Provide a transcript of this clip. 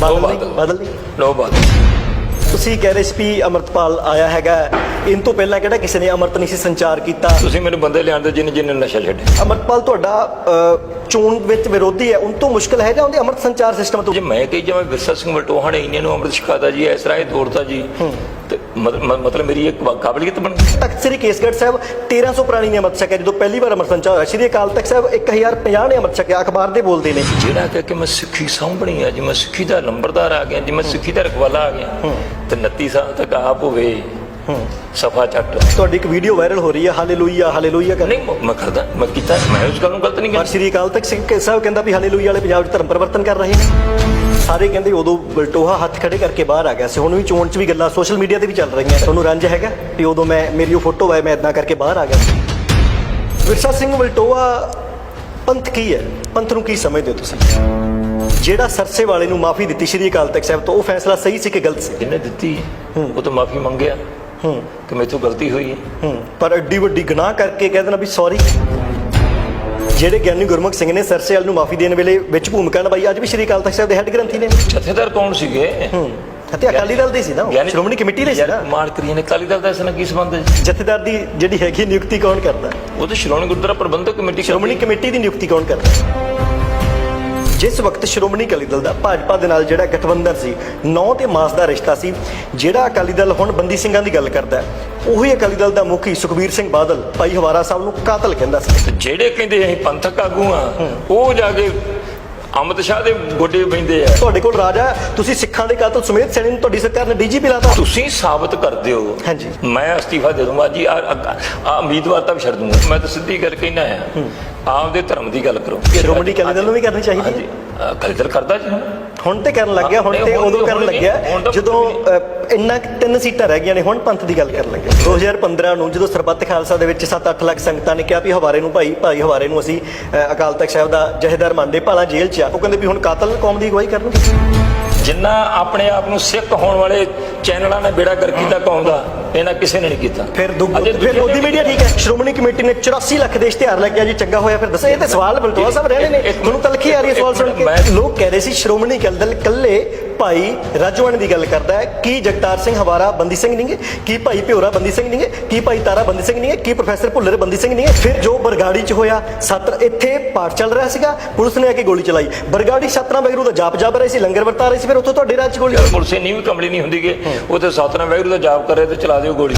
ਬਾਦਲ ਬਾਦਲ। ਨਹੀਂ ਬਾਦਲ ਨਹੀਂ ਲੋ ਬਾਤ। ਤੁਸੀਂ ਕਹਿ ਰਹੇ ਸੀ ਵੀ ਅਮਰਤਪਾਲ ਆਇਆ ਹੈਗਾ। ਇਨ ਤੋਂ ਪਹਿਲਾਂ ਕਿਹੜਾ ਕਿਸੇ ਨੇ ਅਮਰਤ ਨਹੀਂ ਸੀ ਸੰਚਾਰ ਕੀਤਾ? ਤੁਸੀਂ ਮੈਨੂੰ ਬੰਦੇ ਲਿਆਣ ਦੇ ਜਿਹਨੇ ਜਿਹਨੇ ਨਸ਼ਾ ਛੱਡੇ। ਅਮਰਤਪਾਲ ਤੁਹਾਡਾ ਚੋਣ ਵਿੱਚ ਵਿਰੋਧੀ ਹੈ। ਉਨ ਤੋਂ ਮੁਸ਼ਕਲ ਹੈ ਜਾਂ ਉਹਦੇ ਅਮਰਤ ਸੰਚਾਰ ਸਿਸਟਮ ਤੋਂ? ਜੇ ਮੈਂ ਕਹੀ ਜਾਵਾਂ ਵਿਰਸਾ ਸਿੰਘ ਵਲਟੋਹਾ ਨੇ ਇੰਨੇ ਨੂੰ ਅੰਮ੍ਰਿਤ ਛਕਾਦਾ ਜੀ ਇਸ ਤਰ੍ਹਾਂ ਇਹ ਤੋੜਤਾ ਜੀ ਤੇ ਮਤਲਬ ਮੇਰੀ ਇੱਕ ਕਾਬਲੀਅਤ ਬਣ ਗਈ। ਤਖਤ ਸ੍ਰੀ ਕੇਸਗੜ੍ਹ ਸਾਹਿਬ 1300 ਪ੍ਰਾਣੀ ਨੇ ਅੰਮ੍ਰਿਤ ਛਕਿਆ ਜਦੋਂ ਪਹਿਲੀ ਵਾਰ ਅੰਮ੍ਰਿਤ ਸੰਚਾਰ ਹੋਇਆ ਸ੍ਰੀ ਅਕਾਲ ਤਖਤ ਸਾਹਿਬ 1050 ਨੇ ਅੰਮ੍ਰਿਤ ਛਕਿਆ ਅਖਬਾਰ ਦੇ ਬੋਲਦੇ ਨੇ। ਜਿਹੜਾ ਕਹਿ ਕੇ ਮੈਂ ਸਿੱਖੀ ਸਾਂਭਣੀ ਆ ਜੀ ਮੈਂ ਸਿੱਖੀ ਦਾ ਲੰਬਰਦਾਰ ਆ ਗਿਆ ਜੀ ਮੈਂ ਸਿੱਖੀ ਦਾ ਰਖਵਾਲਾ ਆ ਗਿਆ ਤੇ 29 ਸਾਲ ਤੱਕ ਆਪ ਹੋਵੇ ਸਫਾ ਚੱਟ। ਤੁਹਾਡੀ ਇੱਕ ਵੀਡੀਓ ਵਾਇਰਲ ਹੋ ਰਹੀ ਹੈ ਹਾਲੇਲੂਇਆ ਹਾਲੇਲੂਇਆ ਕਰ। ਨਹੀਂ ਮ- ਕਰਦਾ ਮੈਂ ਕੀਤਾ ਮੈਂ ਉਸ ਗੱਲ ਨੂੰ ਗਲਤ ਨਹੀਂ ਕੀਤਾ ਸ੍ਰੀ ਅਕਾਲ ਤਖਤ ਸਿੰਘ ਸਾਹਿਬ ਕਹਿੰਦਾ ਵੀ ਹਾਲੇਲੂਇਆ ਵਾਲੇ ਪੰਜਾਬ 'ਚ ਧਰਮ ਪਰਿਵਰਤਨ ਕਰ ਰਹੇ ਨੇ। ਸਾਰੇ ਕਹਿੰਦੇ ਉਦੋਂ ਬਲਟੋਹਾ ਹੱਥ ਖੜੇ ਕਰਕੇ ਬਾਹਰ ਆ ਗਿਆ ਸੀ। ਹੁਣ ਵੀ ਚੋਣ 'ਚ ਵੀ ਗੱਲਾਂ ਸੋਸ਼ਲ ਮੀਡੀਆ ਤੇ ਵੀ ਚੱਲ ਰਹੀਆਂ। ਤੁਹਾਨੂੰ ਰੰਜ ਹੈਗਾ ਵੀ ਉਦੋਂ ਮੈਂ ਮੇਰੀ ਉਹ ਫੋਟੋ ਆਏ ਮੈਂ ਇਦਾਂ ਕਰਕੇ ਬਾਹਰ ਆ ਗਿਆ ਸੀ। ਵਿਰਸਾ ਸਿੰਘ ਬਲਟੋਹਾ ਪੰਥ ਕੀ ਹੈ? ਪੰਥ ਨੂੰ ਕੀ ਸਮਝਦੇ ਹੋ ਤੁਸੀਂ? ਜਿਹੜਾ ਸਰਸੇ ਵਾਲੇ ਨੂੰ ਮਾਫੀ ਦਿੱਤੀ ਸ੍ਰੀ ਅਕਾਲ ਤਖਤ ਸਾਹਿਬ ਤੋਂ ਉਹ ਫੈਸਲਾ ਸਹੀ ਸੀ ਕਿ ਗਲਤ ਸੀ? ਜਿਹਨੇ ਦਿੱਤੀ ਉਹ ਤਾਂ ਮਾਫੀ ਮੰਗਿਆ ਹੂੰ। ਕਿ ਮੇਥੋਂ ਗਲਤੀ ਹੋਈ। ਹੈ। ਹੂੰ ਪਰ ਐਡੀ ਵੱਡੀ ਗੁਨਾਹ ਕਰਕੇ ਕਹਿ ਦੇਣਾ ਵੀ ਸੌਰੀ ਜਿਹੜੇ ਗਿਆਨੀ ਗੁਰਮੁਖ ਸਿੰਘ ਨੇ ਸਰਸੇ ਵਾਲ ਨੂੰ ਮਾਫੀ ਦੇਣ ਵੇਲੇ ਵਿੱਚ ਭੂਮਿਕਾ ਨਿਭਾਈ ਅੱਜ ਵੀ ਸ੍ਰੀ ਅਕਾਲ ਤਖਤ ਸਾਹਿਬ ਦੇ ਹੈੱਡ ਗ੍ਰੰਥੀ ਨੇ। ਜਥੇਦਾਰ ਕੌਣ ਸੀਗੇ? ਹੂੰ ਅਤੇ ਅਕਾਲੀ ਦਲ ਦੇ ਸੀ ਨਾ ਉਹ, ਸ਼੍ਰੋਮਣੀ ਕਮੇਟੀ ਦੇ ਸੀ ਨਾ? ਮਾਰ ਕਰੀ ਨੇ ਅਕਾਲੀ ਦਲ ਦਾ ਇਸ ਨਾਲ ਕੀ ਸੰਬੰਧ ਹੈ ਜੀ? ਜਥੇਦਾਰ ਦੀ ਜਿਹੜੀ ਹੈਗੀ ਨਿਯੁਕਤੀ ਕੌਣ ਕਰਦਾ? ਉਹ ਤਾਂ ਸ਼੍ਰੋਮਣੀ ਗੁਰਦੁਆਰਾ ਪ੍ਰਬੰਧਕ ਕਮੇਟੀ ਸ਼੍ਰੋਮਣੀ ਕਮੇਟੀ ਦੀ ਨਿਯੁਕਤੀ ਕੌਣ ਕਰਦਾ? ਜਿਸ ਵਕਤ ਸ਼੍ਰੋਮਣੀ ਅਕਾਲੀ ਦਲ ਦਾ ਭਾਜਪਾ ਦੇ ਨਾਲ ਜਿਹੜਾ ਗਠਬੰਧਨ ਸੀ ਨੌ ਤੇ ਮਾਸ ਦਾ ਰਿਸ਼ਤਾ ਸੀ ਜਿਹੜਾ ਅਕਾਲੀ ਦਲ ਹੁਣ ਬੰਦੀ ਸਿੰਘਾਂ ਦੀ ਗੱਲ ਕਰਦਾ ਉਹੀ ਅਕਾਲੀ ਦਲ ਦਾ ਮੁਖੀ ਸੁਖਬੀਰ ਸਿੰਘ ਬਾਦਲ ਭਾਈ ਹਵਾਰਾ ਸਾਹਿਬ ਨੂੰ ਕਾਤਲ ਕਹਿੰਦਾ ਸੀ। ਜਿਹੜੇ ਕਹਿੰਦੇ ਅਸੀਂ ਪੰਥਕ ਆਗੂ ਆ ਉਹ ਜਾ ਕੇ ਅਮਿਤ ਸ਼ਾਹ ਦੇ ਗੋਡੇ ਬੈਂਦੇ ਆ। ਤੁਹਾਡੇ ਕੋਲ ਰਾਜਾ ਤੁਸੀਂ ਸਿੱਖਾਂ ਦੇ ਕਾਤਲ ਸੁਮੇਧ ਸੈਣੀ ਨੂੰ ਤੁਹਾਡੀ ਸਰਕਾਰ ਨੇ ਡੀਜੀਪੀ ਲਾਤਾ। ਤੁਸੀਂ ਸਾਬਤ ਕਰ ਦਿਓ ਹਾਂਜੀ। ਮੈਂ ਅਸਤੀਫਾ ਦੇ ਦੂੰਗਾ ਜੀ ਆ ਉਮੀਦਵਾਰ ਤਾਂ ਛੱਡ ਦੂੰਗਾ। ਮੈਂ ਤਾਂ ਸਿੱਧੀ ਗੱਲ ਕਹਿਣਾ ਆ। ਆਪਦੇ ਧਰਮ ਦੀ ਗੱਲ ਕਰੋ। ਸ਼੍ਰੋਮਣੀ ਅਕਾਲੀ ਦਲ ਨੂੰ ਵੀ ਕਰਨੀ ਚਾਹੀਦੀ ਹੈ? ਅਕਾਲੀ ਦਲ ਕਰਦਾ ਜੀ ਹੁਣ। ਹੁਣ ਤੇ ਕਰਨ ਲੱਗ ਗਿਆ ਹੁਣ ਤੇ ਉਦੋਂ ਕਰਨ ਲੱਗਿਆ। ਜਦੋਂ ਇੰਨਾ ਤਿੰਨ ਸੀਟਾਂ ਰਹਿ ਗਈਆਂ ਨੇ ਹੁਣ ਪੰਥ ਦੀ ਗੱਲ ਕਰਨ ਲੱਗੇ 2015 ਨੂੰ ਜਦੋਂ ਸਰਬੱਤ ਖਾਲਸਾ ਦੇ ਵਿੱਚ 7-8 ਲੱਖ ਸੰਗਤਾਂ ਨੇ ਕਿਹਾ ਵੀ ਹਵਾਰੇ ਨੂੰ ਭਾਈ ਭਾਈ ਹਵਾਰੇ ਨੂੰ ਅਸੀਂ ਅਕਾਲ ਤਖਤ ਸਾਹਿਬ ਦਾ ਜਹੇਦਾਰ ਮੰਨਦੇ ਭਾਲਾ ਜੇਲ੍ਹ 'ਚ ਆ। ਉਹ ਕਹਿੰਦੇ ਵੀ ਹੁਣ ਕਾਤਲ ਕੌਮ ਦੀ ਅਗਵਾਈ ਕਰਨਗੇ। ਜਿੰਨਾ ਆਪਣੇ ਆਪ ਨੂੰ ਸਿੱਖ ਹੋਣ ਵਾਲੇ ਚੈਨਲਾਂ ਨੇ ਬੇੜਾ ਕਰ ਕੀਤਾ ਕੌਮ ਦਾ ਇਹਨਾਂ ਕਿਸੇ ਨੇ ਨਹੀਂ ਕੀਤਾ। ਫਿਰ ਦੁੱਖ ਫਿਰ ਮੋਦੀ ਮੀਡੀਆ ਠੀਕ ਹੈ। ਸ਼੍ਰੋਮਣੀ ਕਮੇਟੀ ਨੇ 84 ਲੱਖ ਦੇ ਇਸ਼ਤਿਹਾਰ ਲੈ ਕੇ ਆ ਜੀ ਚੰਗਾ ਹੋਇਆ ਫਿਰ ਦੱਸੋ। ਇਹ ਤੇ ਸਵਾਲ ਬਲਟੋਆ ਸਾਹਿਬ ਰਹਿਣੇ ਨੇ। ਤੁਹਾਨੂੰ ਤਲਖੀ ਆ ਰਹੀ ਹੈ ਸਵਾਲ ਸੁਣ ਕੇ। ਲੋਕ ਕਹਿ ਰਹੇ ਸੀ ਸ਼੍ਰੋਮਣੀ ਦਲ ਕੱਲੇ ਭਾਈ ਰਾਜਵਾਨ ਦੀ ਗੱਲ ਕਰਦਾ ਹੈ। ਕੀ ਜਗਤਾਰ ਸਿੰਘ ਹਵਾਰਾ ਬੰਦੀ ਸਿੰਘ ਨਹੀਂਗੇ ਕੀ ਭਾਈ ਭਿਓਰਾ ਬੰਦੀ ਸਿੰਘ ਨਹੀਂਗੇ ਕੀ ਭਾਈ ਤਾਰਾ ਬੰਦੀ ਸਿੰਘ ਨਹੀਂਗੇ ਕੀ ਪ੍ਰੋਫੈਸਰ ਭੁੱਲਰ ਬੰਦੀ ਸਿੰਘ ਨਹੀਂਗੇ ਫਿਰ ਜੋ ਬਰਗਾੜੀ 'ਚ ਹੋਇਆ ਸੱਤ ਇੱਥੇ ਪਾਠ ਚੱਲ ਰਿਹਾ ਸੀਗਾ। ਪੁਲਿਸ ਨੇ ਆ ਕੇ ਗੋਲੀ ਚਲਾਈ। ਬਰਗਾੜੀ ਸਤਨਾਮ ਵੈਗਰੂ ਦਾ ਜਾਪ ਜਾਪ ਰਹੇ ਸੀ ਲੰਗਰ ਵਰਤਾ ਰਹੇ ਸੀ। ਫਿਰ ਉੱਥੋਂ ਤੁਹਾਡੇ ਰਾਜ 'ਚ ਗੋਲੀ ਮੁਰਸੇ ਨਹੀਂ ਵੀ ਕਮਲੀ ਨਹੀਂ ਹੁੰਦੀ ਕਿ ਉਹ ਤੇ ਸਤਨਾਮ ਵੈਗਰੂ ਦਾ ਜਾਪ ਕਰ ਰਹੇ ਤੇ ਚਲਾ ਦਿਓ ਗੋਲੀ